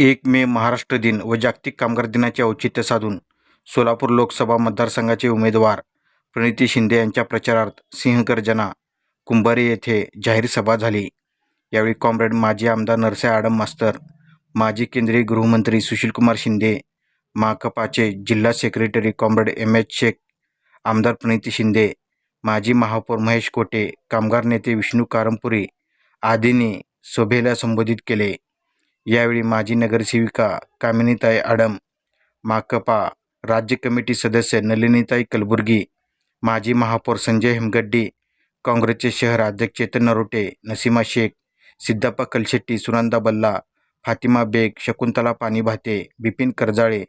एक मे महाराष्ट्र दिन व जागतिक कामगार दिनाचे औचित्य साधून सोलापूर लोकसभा मतदारसंघाचे उमेदवार प्रणिती शिंदे यांच्या प्रचारार्थ सिंहगर्जना कुंभारे येथे जाहीर सभा झाली. यावेळी कॉम्रेड माजी आमदार नरसे आडम मास्तर माजी केंद्रीय गृहमंत्री सुशीलकुमार शिंदे माकपाचे जिल्हा secretary comrade M H Shaikh आमदार प्रणिती शिंदे माजी महापौर महेश कोटे कामगार नेते विष्णू कारंपुरी आदींनी सभेला संबोधित केले. यावेळी माजी नगरसेविका कामिनीताई आडम माकपा राज्य कमिटी सदस्य नलिनीताई कलबुर्गी माजी महापौर संजय हेमगड्डी काँग्रेसचे शहर अध्यक्ष Chetan Narote Naseema Shaikh Siddhappa Kalshetti Sunanda Balla Fatima Baig Shakuntala Panibhate Bipin Karjale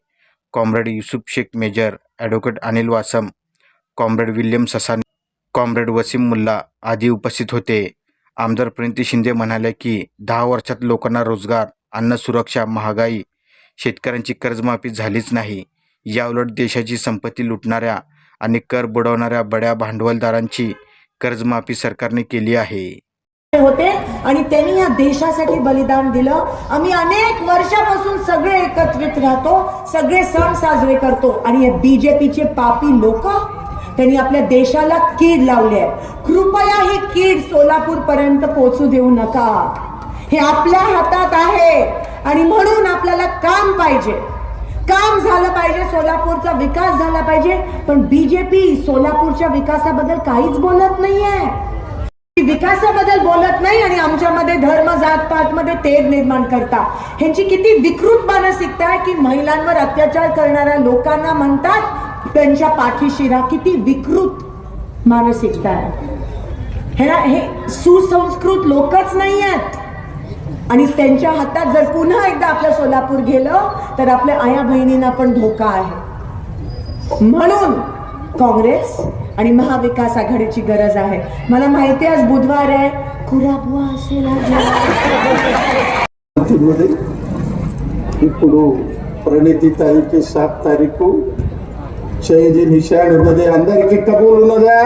comrade Yusuf Shaikh major advocate Anil Vasam comrade William Sasan comrade Wasim Mulla आदी उपस्थित होते. आमदार प्रणिती शिंदे म्हणाले की दहा वर्षात लोकांना रोजगार अन्न सुरक्षा महागाई शेतकऱ्यांची कर्जमाफी झालीच नाही. याउलट देशाची संपत्ती लुटणाऱ्या आणि कर बुडवणाऱ्या बड्या भांडवलदारांची कर्जमाफी सरकारने केली आहे. होते आणि त्यांनी या देशासाठी बलिदान दिलं. आम्ही अनेक वर्षापासून सगळे एकत्रित राहतो सगळे सण साजरे करतो आणि हे बीजेपीचे पापी लोक त्यांनी आपल्या देशाला कीड लावली आहे. कृपया ही कीड सोलापूर पर्यंत पोहोचू देऊ नका. हे आपल्या हातात आहे. आणि म्हणून आपल्याला काम पाहिजे. काम झालं पाहिजे सोलापूरचा विकास झाला पाहिजे. पण बीजेपी सोलापूरच्या विकासाबद्दल काहीच बोलत नाहीये. विकासाबद्दल बोलत नाही आणि आमच्यामध्ये धर्म जात पात मध्ये तेढ निर्माण करता. ह्यांची किती विकृत मानसिकता आहे की महिलांवर अत्याचार करणाऱ्या लोकांना म्हणतात त्यांच्या पाठीशिरा किती विकृत मानसिकता आहे हे सुसंस्कृत लोकच नाही आहेत आणि त्यांच्या हातात जर पुन्हा एकदा आपलं सोलापूर गेलं तर आपल्या आया बहिणींना पण धोका आहे. म्हणून काँग्रेस आणि महाविकास आघाडीची गरज आहे. मला माहिती आज बुधवार आहे. खुराबुवा असेल ఇప్పుడు ప్రణీతి తారీఖు సాత్ తారీఖు చేంజ్ నిషాన్ ఉన్నది అందరికి కబూల్ ఉన్నదా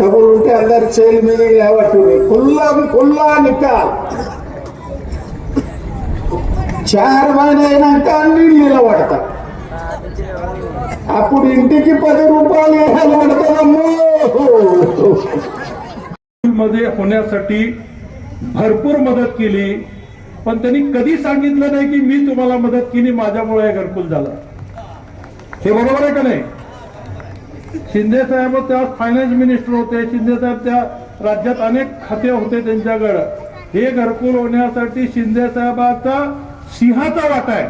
కబూల్ ఉంటే అందరు చేయలు మీద లేవట్టు కుల్లా కుల్లా నికాల్ చార్ మహిళ అయినాక నీళ్ళు నిలబడతా అప్పుడు ఇంటికి పది రూపాయలు వేయాలి పడతామమ్మో मध्ये होण्यासाठी भरपूर मदत केली पण त्यांनी कधी सांगितलं नाही की मी तुम्हाला मदत केली माझ्यामुळे हे घरकुल झालं हे बरोबर आहे का नाही शिंदे साहेब त्या फायनान्स मिनिस्टर होते शिंदे साहेब त्या राज्यात अनेक खाते होते त्यांच्याकडं हे घरकुल होण्यासाठी शिंदे साहेबाचा सिंहाचा वाटा आहे.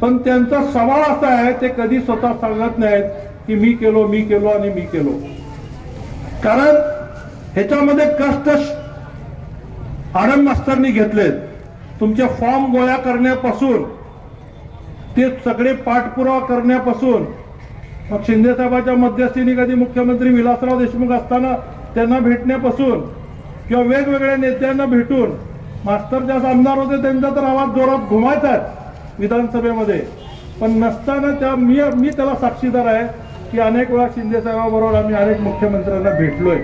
पण त्यांचा सवाल असा आहे ते कधी स्वतः सांगत नाहीत की मी केलो मी केलो आणि मी केलो. कारण ह्याच्यामध्ये कष्ट आनंद मास्तरनी घेतलेत. तुमचे फॉर्म गोळा करण्यापासून ते सगळे पाठपुरावा करण्यापासून मग शिंदेसाहेबांच्या मध्यस्थीने कधी मुख्यमंत्री विलासराव देशमुख असताना त्यांना भेटण्यापासून किंवा वेगवेगळ्या नेत्यांना भेटून मास्तर ज्या आमदार होते त्यांचा तर आवाज जोरात घुमायचाच विधानसभेमध्ये. पण नसताना त्या मी मी त्याला साक्षीदार आहे की अनेक वेळा शिंदे साहेबाबरोबर आम्ही अनेक मुख्यमंत्र्यांना भेटलोय.